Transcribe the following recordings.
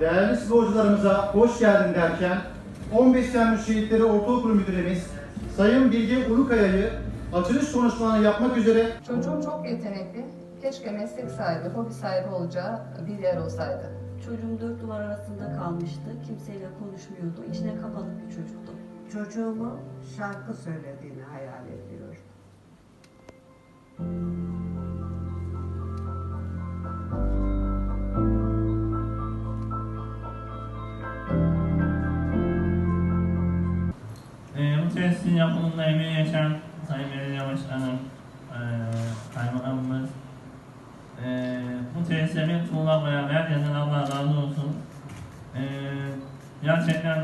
değerli sporcularımıza hoş geldin derken 15 Temmuz Şehitleri Ortaokulu Müdürümüz Sayın Bilge Ulukaya'yı açılış konuşmalarını yapmak üzere Çocuğum çok yetenekli. Keşke meslek sahibi, hobi sahibi olacağı bir yer olsaydı. Çocuğum dört duvar arasında kalmıştı. Kimseyle konuşmuyordu. İçine kapanık bir çocuktu. Çocuğumu şarkı söylediğini hayal ediyorum. Tesisin yapımında emeği geçen Sayın Belediye Başkanım, ee, Kaymakamımız, ee, bu tesise bir tuğla koyan herkesin Allah razı olsun. Ee, gerçekten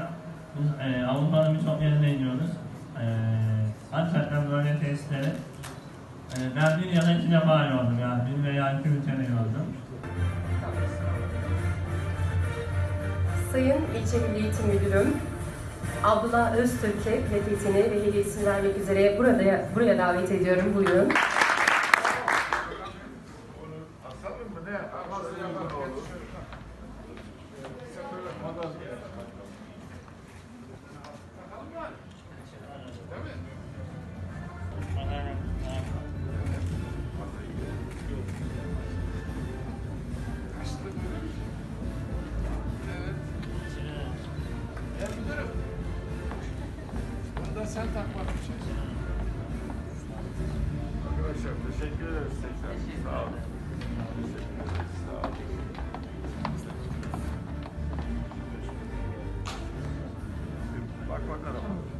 biz ee, Avrupa'nın birçok yerine gidiyoruz. Ee, hakikaten böyle tesisleri ee, ben bir ya da iki defa gördüm yani bir veya iki ülkede gördüm. Sayın İlçe Milli Eğitim Müdürüm, Abdullah Öztürk'e plaketini ve hediyesini vermek üzere burada buraya davet ediyorum. Buyurun. Bundan sen takmadın şey. Arkadaşlar teşekkür ederiz tekrar. Sağ olun. Teşekkür ederiz. Sağ olun. Bak bakalım.